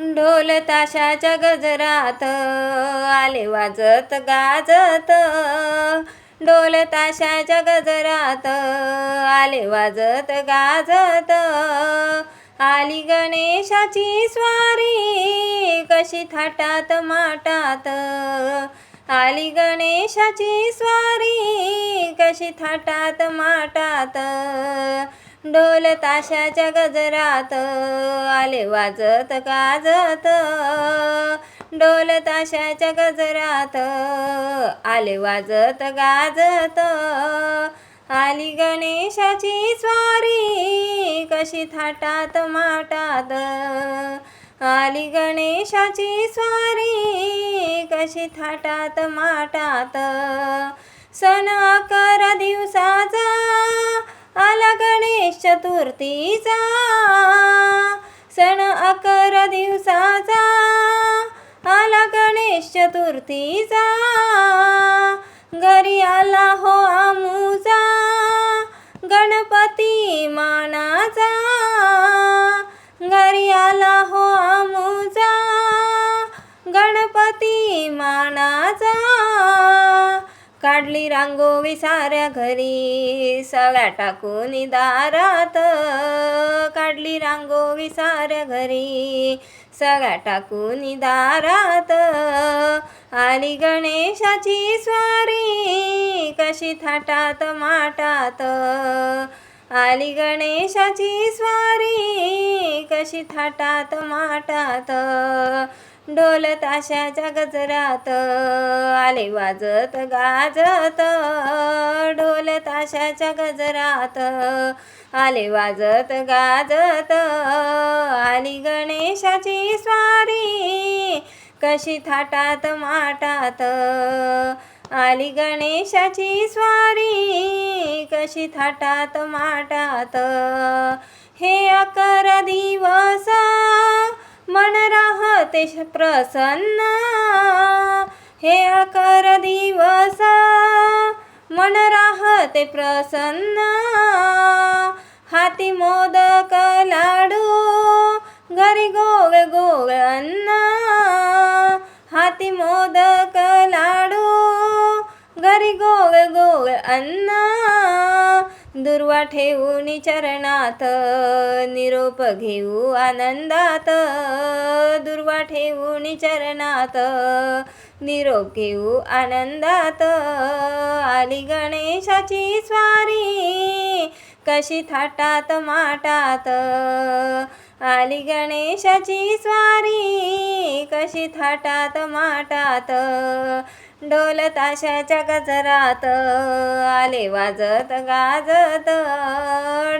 ढोल ताशाच्या गजरात आले वाजत गाजत. ढोल ताशाच्या गजरात आले वाजत गाजत. आली गणेशाची स्वारी कशी थाटात माटात. आली गणेशाची स्वारी कशी थाटात माटात. ढोल ताशाच्या गजरात आले वाजत गाजत. ढोल ताशाच्या गजरात आले वाजत गाजत. आली गणेशाची स्वारी कशी थाटात माटात. आली गणेशाची स्वारी कशी थाटात माटात. सण अकरा चतुर्थीचा सण अकरा दिवसाचा. आला गणेश चतुर्थीचा घरी आला हो आमूचा गणपती मानाचा. घरी आला हो आमूचा गणपती माना काढली रांगो विसाऱ्या घरी. सगळ्या टाकून दारात काढली रांगो विसाऱ्या घरी. सगळ्या टाकून दारात आली गणेशाची स्वारी. कशी थाटात माटात. आली गणेशाची स्वारी. कशी थाटात माटात. ढोल ताशाच्या गजरात आले वाजत गाजत ढोल ताशाच्या गजरात आले वाजत गाजत आली गणेशाची स्वारी कशी थाटात माटात आली गणेशाची स्वारी कशी थाटात माटात हे अकरा दिवस अतिश प्रसन्न हे अकर दिवस मन राहते प्रसन्न. हाती मोदक लाडू घरी गोळ गोळ अन्न. हाती मोदक लाडू घरी गोळ गोळ अन्न. दुर्वा ठेवून चरणात निरोप घेऊ आनंदात. ठेवून चरणात निरोप घेऊ आनंदात. आली गणेशाची स्वारी कशी थाटात माटात. आली गणेशाची स्वारी कशी थाटात माटात. ढोल ताशाच्या गजरात आले वाजत गाजत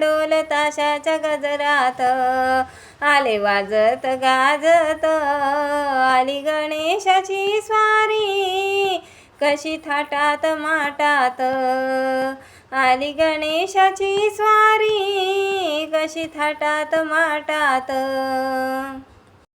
ढोल ताशाच्या गजरात आले वाजत गाजत आली गणेशाची स्वारी कशी थाटात माटात आली गणेशाची स्वारी कशी थाटात माटात.